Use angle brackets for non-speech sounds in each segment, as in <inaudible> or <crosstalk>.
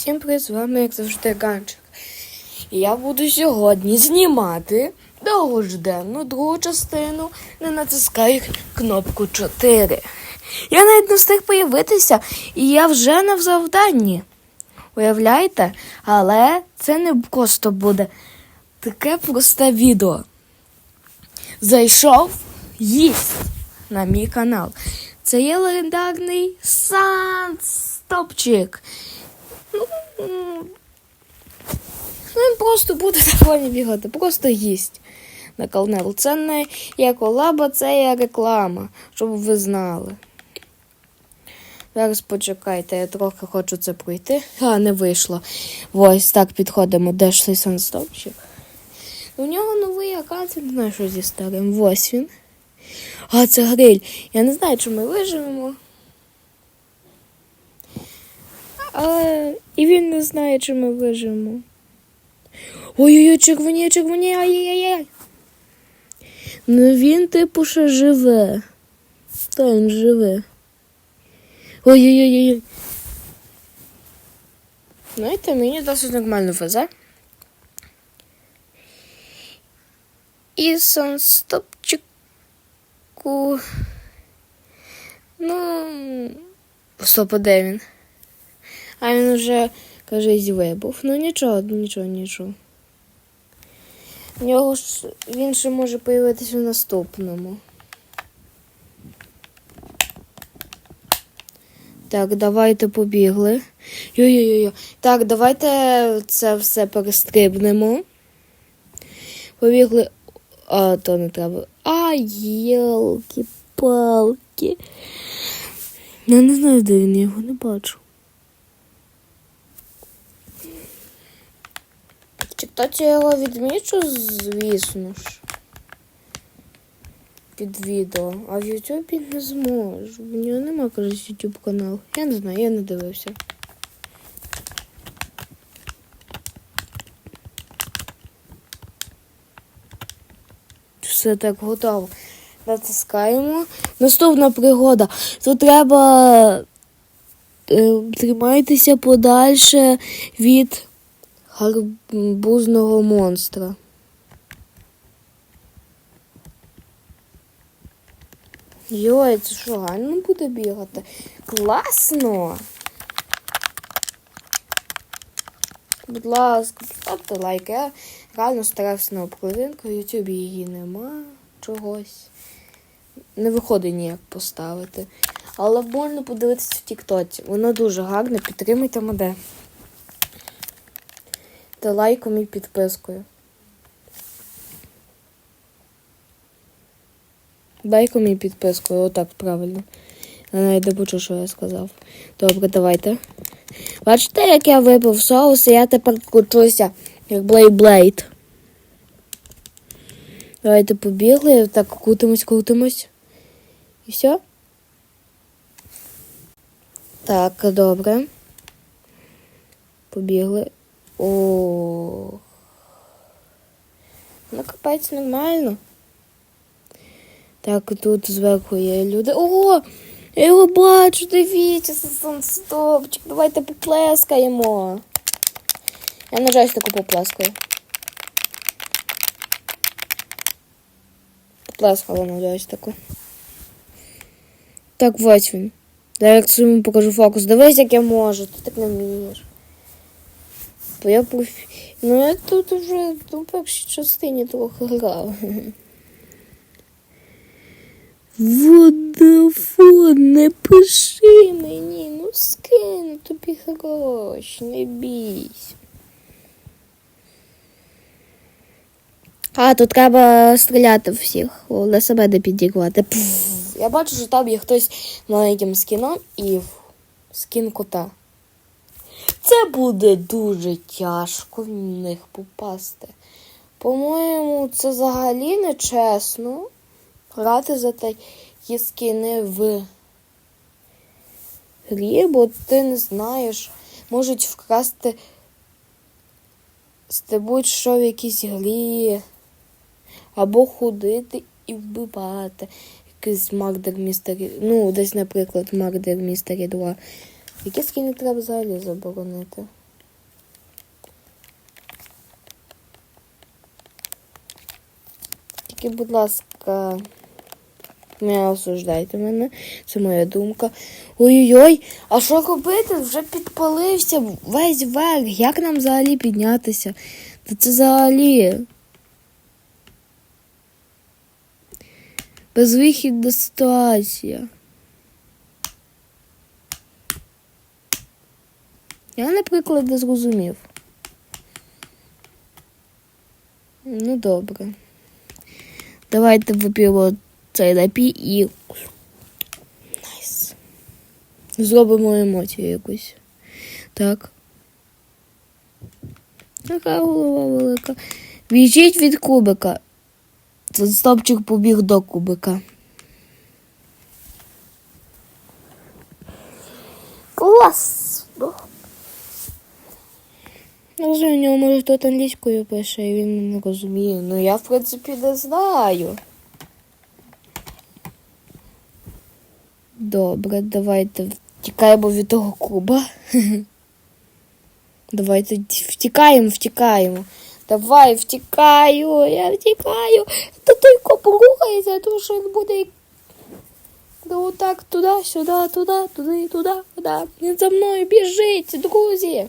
Всім привіт, з вами, як завжди, Ганчик. І я буду сьогодні знімати довгожденну другу частину, не натискаю кнопку 4. Я навіть не встиг появитися, і я вже на завданні. Уявляєте? Але це не просто буде таке просте відео. Зайшов їсть на мій канал. Це є легендарний Санстопчик. Ну, він просто буде <laughs> фоні бігати, просто їсть на канал. Це не є колаба, це є реклама, щоб ви знали. Зараз почекайте, я трохи хочу це пройти. А, не вийшло. Ось так підходимо. Де ж цей санстопчик? У нього новий аккаунт, не знаю, що зі старим. Ось він. А, це гриль. Я не знаю, чи ми виживемо. Але і він не знає, чи ми виживемо. Ой-ой-ой, червоніє, червоніє, ай-яй-яй. Ну він, типу, ще живе. Та він живе. Ой-ой-ой. Знаєте, мені досить нормально везе. І санстопчику. Ну, стоп, де він? А він вже, каже, вибув. Ну нічого, нічого, нічого. В нього ж він ще може появитися в наступному. Так, давайте побігли. Йо-йо-йо. Так, давайте це все перестрибнемо. Побігли. А, то не треба. А, єлки-палки. Я не знаю, де він, я його не бачу. Чи хтось його відмічу, звісно ж. Під відео. А в Ютубі не зможу. В нього нема, каже, Ютуб канал. Я не знаю, я не дивився. Все так готово. Натискаємо. Наступна пригода. Тут треба е, тримайтеся подальше від гарбузного монстра. Йой, це що, реально буде бігати? Класно! Будь ласка, ставте лайк. Я реально старався на обкладинку, в Ютубі її нема чогось. Не виходить ніяк поставити. Але можна подивитися в Тіктоці. Воно дуже гарне, підтримуйте мене. Та лайком і підпискою. Лайком і підпискою, отак правильно. Я навіть не почув, що я сказав. Добре, давайте. Бачите, як я випив соус, і я тепер кручуся, як Блейблейд. Давайте побігли, так крутимось, крутимось. І все. Так, добре. Побігли. О. Ну, капець нормально. Так, тут зверху є люди. Ого! Я його бачу, дивіться, це санстопчик. Давайте поплескаємо. Я на джойстику поплескаю. Поплескала на джойстику. Так, ось він. Зараз йому покажу фокус. Дивись, як я можу. Ти так не вмієш. Бо я профі... Ну я тут вже у першій частині трохи грав. Водофон, не пиши мені, ну скину тобі гроші, не бійся. А, тут треба стріляти всіх, для себе не підігрувати. Я бачу, що там є хтось маленьким скіном і скін кота. Це буде дуже тяжко в них попасти. По-моєму, це взагалі не чесно грати за такі скини в грі, бо ти не знаєш, можуть вкрасти з будь-що в якійсь грі, або ходити і вбивати. Якийсь Мардер Містері, ну, десь, наприклад, Мардер Містері 2. Які скини треба взагалі заборонити? Тільки, будь ласка, не осуждайте мене, це моя думка. Ой-ой-ой, а що робити? Вже підпалився весь верх. Як нам взагалі піднятися? Та це взагалі. Безвихідна ситуація. Я, наприклад, не зрозумів. Ну, добре. Давайте вип'ємо цей напій і. Найс. Зробимо емоцію якусь. Так. Така голова велика. Біжіть від кубика. Стопчик побіг до кубика. Клас! Може, хтось англійською пише, і він не розуміє. Ну я в принципі не знаю. Добре, давайте втікаємо від того куба. <laughs> Давайте втікаємо, втікаємо. Давай, втікаю, я втікаю. Та коп рухається, тому що він буде. Ну, отак, туди, сюди, туди, туди, туди, туди. Він за мною біжить, друзі.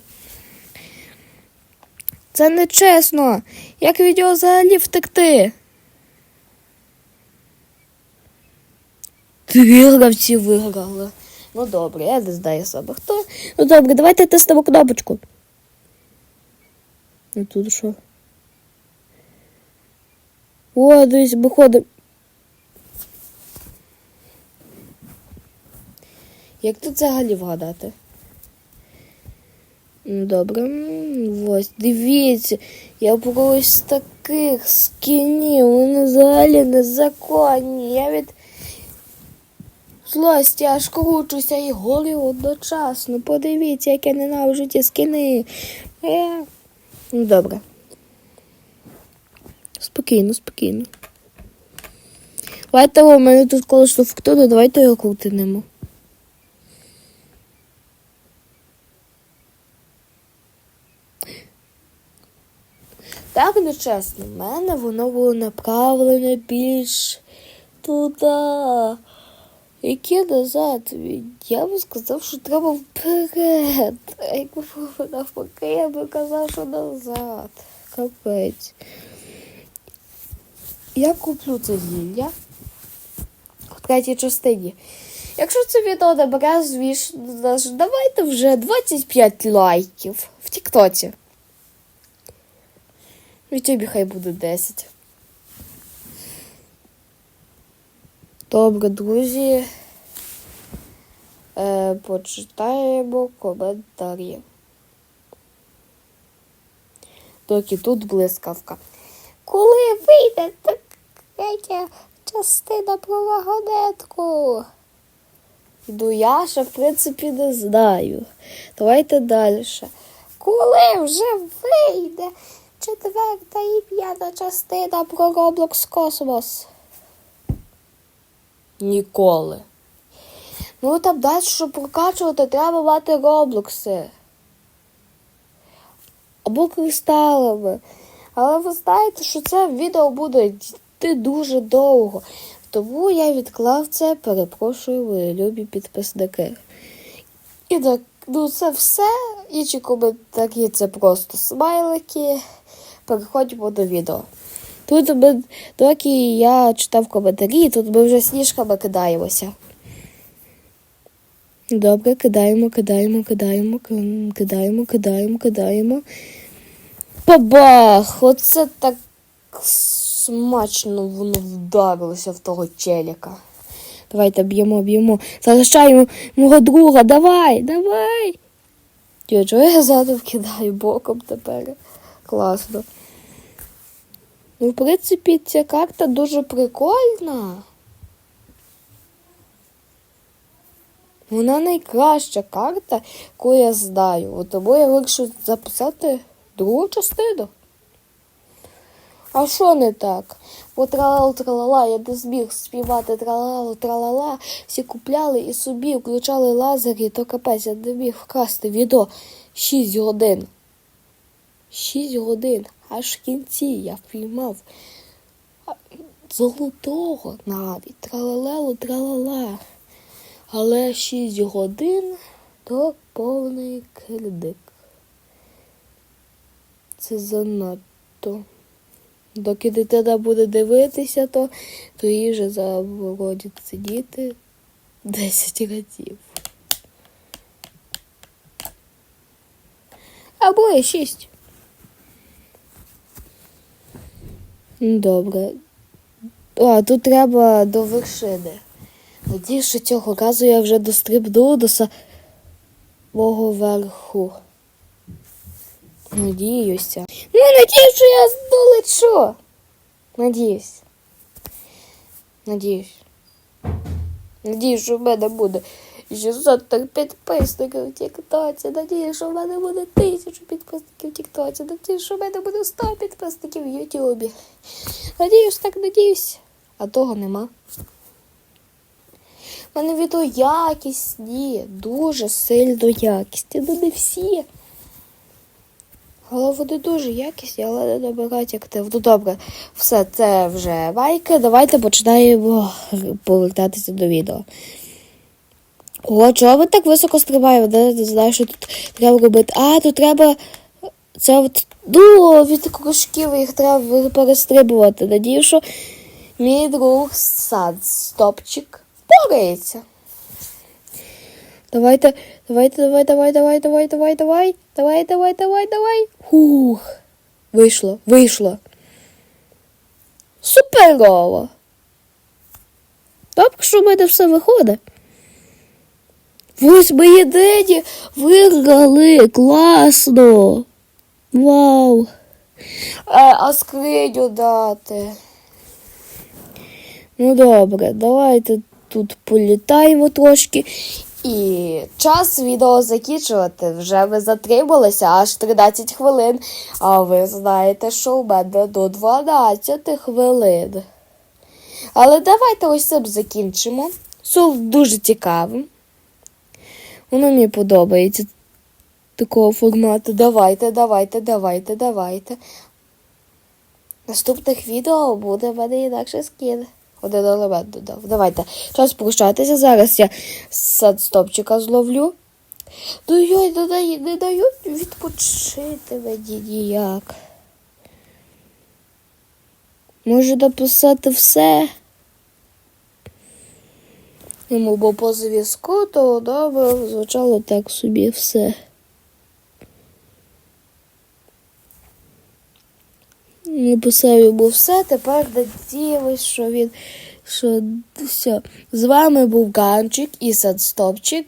Це не чесно. Як від нього взагалі втекти? Три гравці виграли. Ну добре, я не знаю себе хто. Ну добре, давайте тестимо кнопочку. Ну тут що? О, десь виходить. Як тут взагалі вгадати? Добре, ось, дивіться, я про ось таких скінів, вони взагалі незаконні. Я від злості аж кручуся і горю одночасно. Подивіться, як я ненавиджу ті скіни. Е. Ну, добре. Спокійно, спокійно. Давайте у мене тут колесо фактури, давайте його крутинемо. Так нечесно, в мене воно було направлене більш туди. Яке назад? Я би сказав, що треба вперед. А якби навпаки, я би казав, що назад. Капець. Я куплю це зілля в третій частині. Якщо це відео набере, звісно, давайте вже 25 лайків в Тіктоці. В Ютубі хай буде 10. Добре, друзі. Е, почитаємо коментарі. Доки тут блискавка. Коли вийде третя частина про вагонетку? Ну, я ще, в принципі, не знаю. Давайте далі. Коли вже вийде четверта і п'ята частина про Roblox Космос? Ніколи. Ну, там далі, щоб прокачувати, треба мати роблокси. Або кристалами. Але ви знаєте, що це відео буде йти дуже довго. Тому я відклав це, перепрошую, мої любі підписники. І так, ну це все. Інші коментарі це просто смайлики. Переходимо до відео. Тут ми, доки я читав коментарі, тут ми вже сніжками кидаємося. Добре, кидаємо, кидаємо, кидаємо, кидаємо, кидаємо, кидаємо. Бабах! Оце так смачно воно вдарилося в того челіка. Давайте б'ємо, б'ємо. Залишаємо мого друга. Давай, давай. Тьо, я задом кидаю боком тепер? Класно. Ну, в принципі, ця карта дуже прикольна. Вона найкраща карта, яку я знаю. От Тому я вирішив записати другу частину. А що не так? Бо тралал тралала, я не зміг співати тралалу тралала, всі купляли і собі включали лазері, то капець, я не міг вкрасти відео 6 годин. 6 годин. Аж в кінці я впіймав. Золотого навіть. Тралалело, тралала. Але 6 годин то повний кредит. Це занадто. Доки дитина буде дивитися, то, їй вже забородять сидіти 10 разів. Або і 6. Добре. А, тут треба до вершини. Надіюсь, що цього разу я вже дострибну до самого верху. Надіюся. Ну, надіюсь, що я долечу. Надіюсь. Надіюсь. Надіюсь, що в мене буде 600 підписників в Тіктоці. Надіюсь, що в мене буде 1000 підписників в Тіктоці. Надіюсь, що в мене буде 100 підписників в Ютубі. Надіюсь, так надіюсь. А того нема. У мене відео якісні, дуже сильно якісні. Ну не всі. Але вони дуже якісні, але не набирають актив. Ну добре, все це вже байки. Давайте починаємо повертатися до відео. О, чого ви так високо стрибаєте? Я не знаю, що тут треба робити. А, тут треба. Це от. Ну, від кружків їх треба перестрибувати. Надію, що мій друг сад стопчик впорається. Давайте, давайте, давай, давай, давай, давай, давай, давай, давай, давай, давай, давай. Хух. Вийшло, вийшло. Суперово. Добре, що в мене все виходить. Ось ми єдині виграли. Класно. Вау. Е, а скриню дати. Ну добре, давайте тут політаємо трошки. І час відео закінчувати. Вже ви затрималися аж 13 хвилин. А ви знаєте, що у мене до 12 хвилин. Але давайте ось цим закінчимо. Це дуже цікавим. Воно мені подобається такого формату. Давайте, давайте, давайте, давайте. Наступних відео буде в мене інакше скін. Один елемент додав. Давайте. Час прощатися. Зараз я садстопчика зловлю. Ну йой, не, дай- не дають відпочити мені ніяк. Можу написати все. Йому бо по зв'язку, то добре звучало так собі все. Написав йому все, тепер надіялись, що він що все. З вами був Ганчик і Садстопчик.